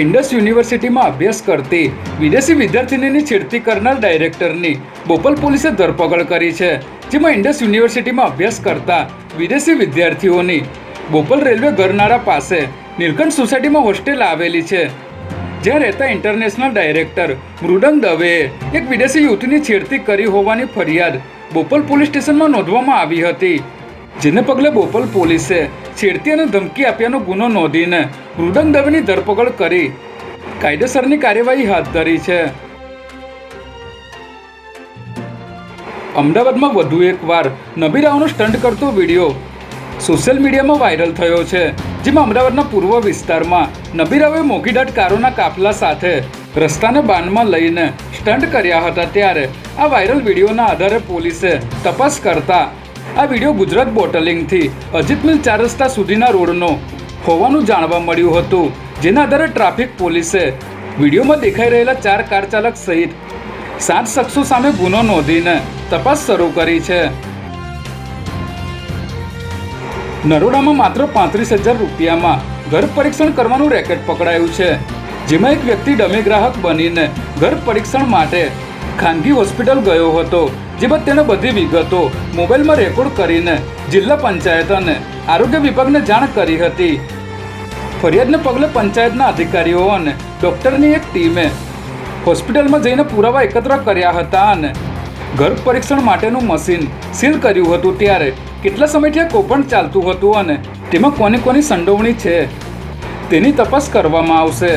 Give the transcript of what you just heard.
ઇન્ડસ યુનિવર્સિટીમાં અભ્યાસ કરતી વિદેશી વિદ્યાર્થીનીની છેડતી કરનાર ડાયરેક્ટરની બોપલ પોલીસે ધરપકડ કરી છે, જેમાં ઇન્ડસ યુનિવર્સિટીમાં અભ્યાસ કરતા વિદેશી વિદ્યાર્થીઓની બોપલ રેલવે ગરનાળા પાસે નીલકંઠ સોસાયટીમાં હોસ્ટેલ આવેલી છે. જ્યાં રહેતા ઇન્ટરનેશનલ ડાયરેક્ટર મૃદંગ દવેએ એક વિદેશી યુવતીની છેડતી કરી હોવાની ફરિયાદ બોપલ પોલીસ સ્ટેશનમાં નોંધવામાં આવી હતી, જેને પગલે બોપલ પોલીસે છેડતી અને ધમકી આપ્યાનો ગુનો નોંધીને મૃદંગ દવેની ધરપકડ કરી. કાયદેસરની કાર્યવાહી હાથ ધરી છે. અમદાવાદમાં વધુ એકવાર નબીરાઓનો સ્ટન્ટ કરતો વીડિયો સોશિયલ મીડિયામાં વાયરલ થયો છે, જેમાં અમદાવાદના પૂર્વ વિસ્તારમાં નબીરાઓએ મોઘીદાટ કારોના કાફલા સાથે રસ્તાને બાનમાં લઈને સ્ટન્ટ કર્યા હતા ત્યારે આ વાયરલ વિડીયોના આધારે પોલીસે તપાસ કરતા આ વીડિયો ગુજરાત બોટલિંગથી અજીત મિલ ચાર રસ્તા સુધીના રોડનો હોવાનું જાણવા મળ્યું હતું, જેના આધારે ટ્રાફિક પોલીસે વિડીયોમાં દેખાઈ રહેલા ચાર કાર ચાલક સહિત સાત શખ્સો સામે ગુનો નોંધીને તપાસ શરૂ કરી છે. નરોડામાં માત્ર પાંત્રીસ હજાર રૂપિયામાં ઘર પરીક્ષણ કરવાનું રેકેટ પકડાયું છે, જેમાં એક વ્યક્તિ ડમી ગ્રાહક બનીને ઘર પરીક્ષણ માટે ખાનગી હોસ્પિટલ ગયો હતો. જેમાં તેણે બધી વિગતો મોબાઈલમાં રેકોર્ડ કરીને જિલ્લા પંચાયત અને આરોગ્ય વિભાગને જાણ કરી હતી. ફરિયાદને પગલે પંચાયતના અધિકારીઓ અને ડોક્ટરની એક ટીમે હોસ્પિટલમાં જઈને પુરાવા એકત્ર કર્યા હતા અને ગર્ભ પરીક્ષણ માટેનું મશીન સીલ કર્યું હતું. ત્યારે કેટલા સમયથી આ કોપણ ચાલતું હતું અને તેમાં કોની કોની સંડોવણી છે તેની તપાસ કરવામાં આવશે.